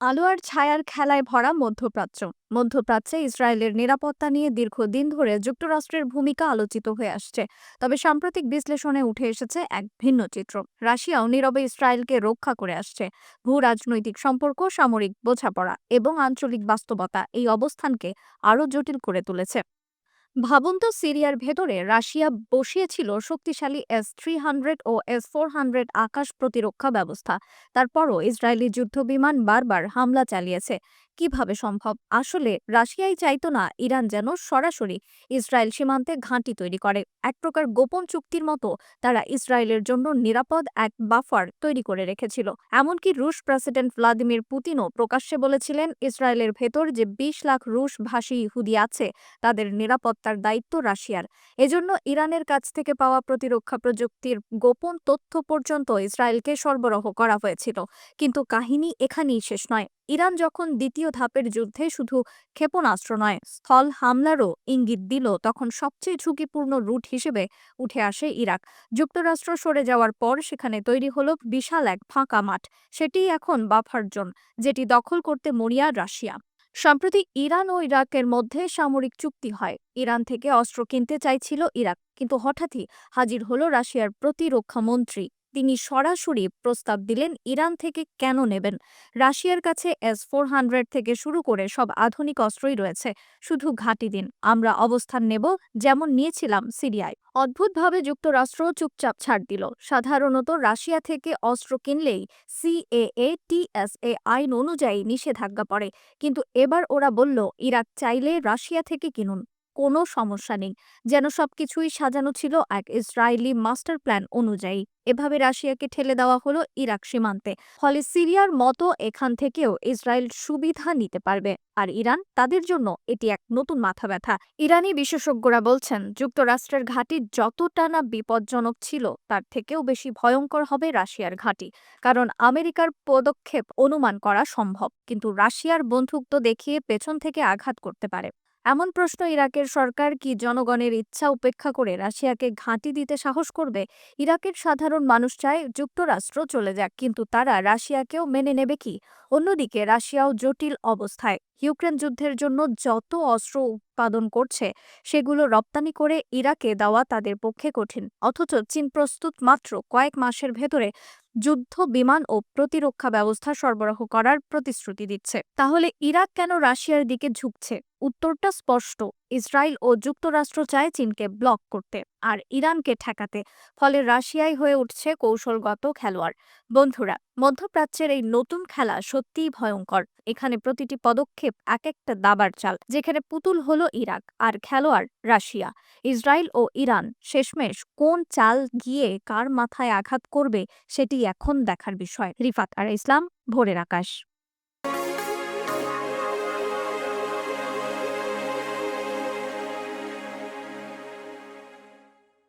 আলো আর ছায়ার খেলায় ভরা মধ্যপ্রাচ্য। মধ্যপ্রাচ্যে ইসরায়েলের নিরাপত্তা নিয়ে দীর্ঘদিন ধরে যুক্তরাষ্ট্রের ভূমিকা আলোচিত হয়ে আসছে। তবে সাম্প্রতিক বিশ্লেষণে উঠে এসেছে এক ভিন্ন চিত্র। রাশিয়াও নীরবে ইসরায়েলকে রক্ষা করে আসছে। ভূ রাজনৈতিক সম্পর্ক, সামরিক বোঝাপড়া এবং আঞ্চলিক বাস্তবতা এই অবস্থানকে আরও জটিল করে তুলেছে। ভাবুন তো সিরিয়ার ভেতরে রাশিয়া বসিয়েছিল শক্তিশালী এস থ্রি হান্ড্রেড ও এস ফোর হান্ড্রেড আকাশ প্রতিরক্ষা ব্যবস্থা। তারপরও ইসরায়েলি যুদ্ধবিমান বারবার হামলা চালিয়েছে। কীভাবে সম্ভব? আসলে রাশিয়াই চাইতো না ইরান যেন সরাসরি ইসরায়েল সীমান্তে ঘাঁটি তৈরি করে। এক প্রকার গোপন চুক্তির মতো তারা ইসরায়েলের জন্য নিরাপদ এক বাফার তৈরি করে রেখেছিল। এমনকি রুশ প্রেসিডেন্ট ভ্লাদিমির পুতিনও প্রকাশ্যে বলেছিলেন, ইসরায়েলের ভেতর যে বিশ লাখ রুশ ভাষী ইহুদি আছে, তাদের নিরাপত্তার দায়িত্ব রাশিয়ার। এজন্য ইরানের কাছ থেকে পাওয়া প্রতিরক্ষা প্রযুক্তির গোপন তথ্য পর্যন্ত ইসরায়েলকে সরবরাহ করা হয়েছিল। কিন্তু কাহিনী এখানেই শেষ নয়। ইরান যখন দ্বিতীয় ধাপের যুদ্ধে শুধু ক্ষেপণাস্ত্র নয়, স্থল হামলারও ইঙ্গিত দিল। তখন সবচেয়ে ঝুঁকিপূর্ণ রুট হিসেবে উঠে আসে ইরাক। যুক্তরাষ্ট্র সরে যাওয়ার পর সেখানে তৈরি হল বিশাল এক ফাঁকা মাঠ। সেটিই এখন বাফার জোন, যেটি দখল করতে মরিয়া রাশিয়া। সম্প্রতি ইরান ও ইরাকের মধ্যে সামরিক চুক্তি হয়। ইরান থেকে অস্ত্র কিনতে চাইছিল ইরাক, কিন্তু হঠাৎই হাজির হল রাশিয়ার প্রতিরক্ষা মন্ত্রী। তিনি সরাসরি প্রস্তাব দিলেন ইরান থেকে কেন নেবেন। রাশিয়ার কাছে এস ফোর হান্ড্রেড থেকে শুরু করে সব আধুনিক অস্ত্রই রয়েছে, শুধু ঘাঁটি দিন। আমরা অবস্থান নেব যেমন নিয়েছিলাম সিরিয়ায়। অদ্ভুতভাবে যুক্তরাষ্ট্র চুপচাপ ছাড় দিল। সাধারণত রাশিয়া থেকে অস্ত্র কিনলেই সিএএ টিএসএ আইন অনুযায়ী নিষেধাজ্ঞা পড়ে। কিন্তু এবার ওরা বলল, ইরাক চাইলে রাশিয়া থেকে কিনুন। কোনো সমস্যা নেই। যেন সবকিছুই সাজানো ছিল এক ইসরায়েলি মাস্টার প্ল্যান অনুযায়ী। এভাবে রাশিয়াকে ঠেলে দেওয়া হলো ইরাক সীমান্তে। ফলে সিরিয়ার মতো এখান থেকেও ইসরায়েল সুবিধা নিতে পারবে। আর ইরান তাদের জন্য এটি এক নতুন মাথা ব্যথা। ইরানি বিশেষজ্ঞরা বলছেন, যুক্তরাষ্ট্রের ঘাঁটি যতটা না বিপজ্জনক ছিল, তার থেকেও বেশি ভয়ঙ্কর হবে রাশিয়ার ঘাঁটি। কারণ আমেরিকার পদক্ষেপ অনুমান করা সম্ভব, কিন্তু রাশিয়ার তো দেখিয়ে পেছন থেকে আঘাত করতে পারে। এমন প্রশ্ন ইরাকের সরকার কি জনগণের ইচ্ছা উপেক্ষা করে রাশিয়াকে ঘাঁটি দিতে সাহস করবে? ইরাকের সাধারণ মানুষ চায় যুক্তরাষ্ট্র চলে যাক, কিন্তু তারা রাশিয়াকেও মেনে নেবে কি? অন্যদিকে রাশিয়াও জটিল অবস্থায়। ইউক্রেন যুদ্ধের জন্য যত অস্ত্র উৎপাদন করছে, সেগুলো রপ্তানি করে ইরাকে দেওয়া তাদের পক্ষে কঠিন। অথচ চীন প্রস্তুত মাত্র কয়েক মাসের ভেতরে যুদ্ধ, বিমান ও প্রতিরক্ষা ব্যবস্থা সরবরাহ করার প্রতিশ্রুতি দিচ্ছে। তাহলে ইরাক কেন রাশিয়ার দিকে ঝুঁকছে? উত্তরটা স্পষ্ট। ইসরায়েল ও যুক্তরাষ্ট্র চায় চীনকে ব্লক করতে আর ইরানকে ঠেকাতে, ফলে রাশিয়াই হয়ে উঠছে কৌশলগত খেলোয়াড়। বন্ধুরা, মধ্যপ্রাচ্যের এই নতুন খেলা সত্যিই ভয়ঙ্কর। এখানে প্রতিটি পদক্ষেপ এক একটা দাবার চাল, যেখানে পুতুল হলো ইরাক আর খেলোয়াড় রাশিয়া। ইসরায়েল ও ইরান শেষমেশ কোন চাল গিয়ে কার মাথায় আঘাত করবে সেটি এখন দেখার বিষয়। রিফাত আর ইসলাম, ভোরের আকাশ।